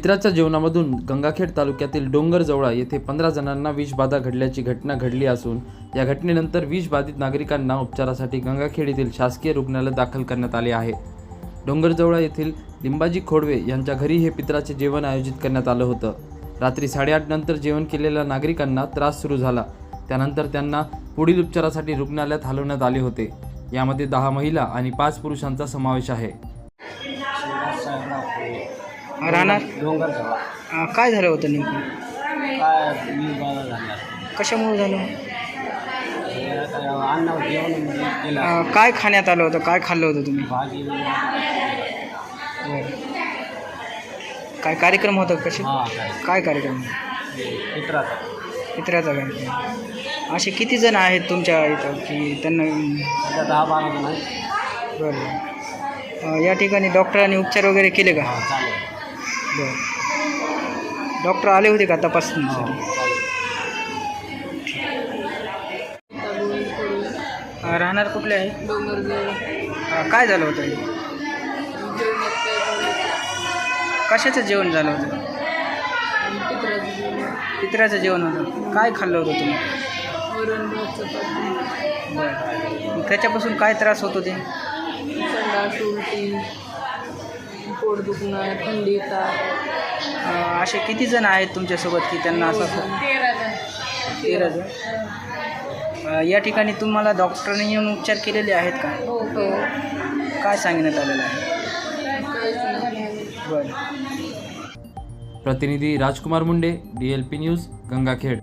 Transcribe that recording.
मित्राच्या जेवणामधून गंगाखेड तालुक्यातील डोंगरजवळा येथे पंधरा जणांना विषबाधा घडल्याची घटना घडली असून या घटनेनंतर विषबाधित नागरिकांना उपचारासाठी गंगाखेड येथील शासकीय रुग्णालयात दाखल करण्यात आले आहे. डोंगरजवळा येथील लिंबाजी खोडवे यांच्या घरी हे पित्राचे जेवण आयोजित करण्यात आलं होतं. रात्री साडेआठ नंतर जेवण केलेल्या नागरिकांना त्रास सुरू झाला. त्यानंतर त्यांना पुढील उपचारासाठी रुग्णालयात हलवण्यात आले होते. यामध्ये दहा महिला आणि पाच पुरुषांचा समावेश आहे. राहणार? डोंगर अं, काय झालं होतं नेमकं? काय मी झाला. कशामुळे झालं? जेवण म्हणजे गेला अं, काय खाण्यात आलं होतं? काय खाल्लं होतं तुम्ही? भाजी बरं. काय कार्यक्रम होता कसे? हा काय. काय कार्यक्रम? चित्राचा मित्राचा कार्यक्रम. असे किती जण आहेत तुमच्या इथं की त्यांना दहा बारा जण आहेत. बरं. अं, या ठिकाणी डॉक्टरांनी उपचार वगैरे केले का? हा चालेल. बरं. डॉक्टर आले होते का हा तपासणीसाठी अं, राहणार कुठले आहे? काय झालं होतं? हे? कशाचं जेवण झालं होतं? पित्राचं जेवण होतं. काय खाल्लं होतं तुम्ही? बरं. त्याच्यापासून काय त्रास होतो ते संडास उलटी पोट दुखणं थंडी ताप. असे किती जण आहेत तुमच्यासोबत की त्यांना असं तेरा जण. या ठिकाणी तुम्हाला डॉक्टरने येऊन उपचार केलेले आहेत का? हो हो. काय सांगण्यात आलेलं आहे? बरं. प्रतिनिधी Rajkumar Munde D L P news Gangakhed.